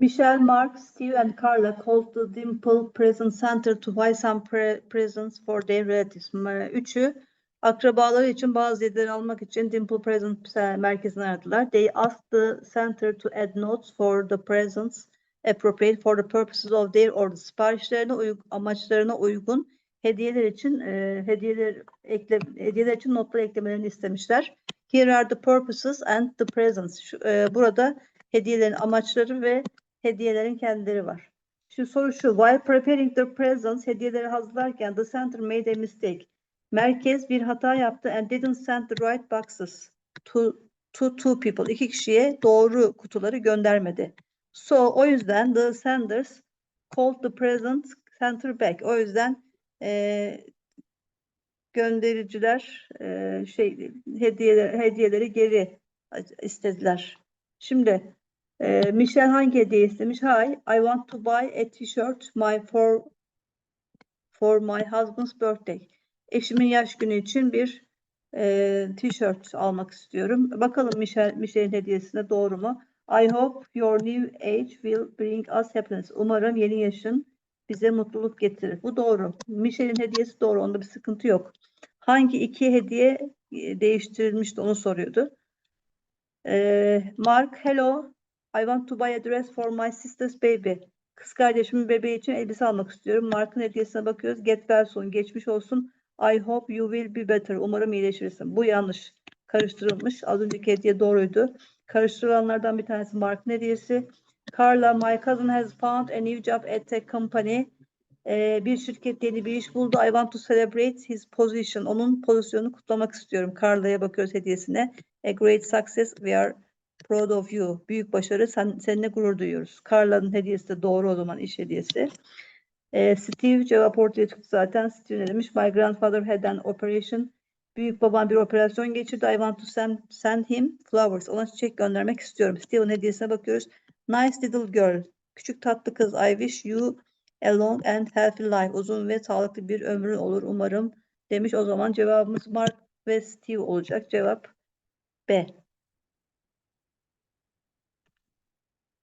Michelle, Mark, Steve, and Carla called the Dimple Present Center to buy some pre- presents for their relatives. Üçü akrabaları için bazı hediyeler almak için Dimple Present se- merkezini aradılar. They asked the center to add notes for the presents appropriate for the purposes of their order. Siparişlerine uygun, amaçlarına uygun hediyeler için e, hediyeler ekle hediyeler için notlar eklemelerini istemişler. Here are the purposes and the presents. Şu, e, burada hediyelerin amaçları ve hediyelerin kendileri var. Şu soru şu. While preparing the presents, hediyeleri hazırlarken the center made a mistake. Merkez bir hata yaptı and didn't send the right boxes to to two people. İki kişiye doğru kutuları göndermedi. So o yüzden the senders called the present center back. O yüzden eee, göndericiler eee, şey hediyeler hediyeleri geri istediler. Şimdi eee Michelle hangi hediye istemiş? Hi, I want to buy a t-shirt my for for my husband's birthday. Eşimin yaş günü için bir eee t-shirt almak istiyorum. Bakalım Michelle Michelle'in hediyesine doğru mu? I hope your new age will bring us happiness. Umarım yeni yaşın bize mutluluk getirir. Bu doğru. Michelle'in hediyesi doğru. Onda bir sıkıntı yok. Hangi iki hediye e, değiştirilmişti onu soruyordu. Ee, Mark, hello. I want to buy a dress for my sister's baby. Kız kardeşimin bebeği için elbise almak istiyorum. Mark'ın hediyesine bakıyoruz. Get well soon. Geçmiş olsun. I hope you will be better. Umarım iyileşirsin. Bu yanlış. Karıştırılmış. Az önceki hediye doğruydu. Karıştırılanlardan bir tanesi Mark'ın hediyesi. Carla, my cousin has found a new job at a company. Ee, bir şirket yeni bir iş buldu. I want to celebrate his position. Onun pozisyonunu kutlamak istiyorum. Carla'ya bakıyoruz hediyesine. A great success. We are proud of you. Büyük başarı. Sen, seninle gurur duyuyoruz. Carla'nın hediyesi de doğru o zaman iş hediyesi. Ee, Steve cevap ortaya çıktı zaten. Steve ne demiş? My grandfather had an operation. Büyük babam bir operasyon geçirdi. I want to send, send him flowers. Ona çiçek göndermek istiyorum. Steve'in hediyesine bakıyoruz. Nice little girl. Küçük tatlı kız. I wish you a long and healthy life. Uzun ve sağlıklı bir ömrün olur umarım demiş. O zaman cevabımız Mark ve Steve olacak. Cevap B.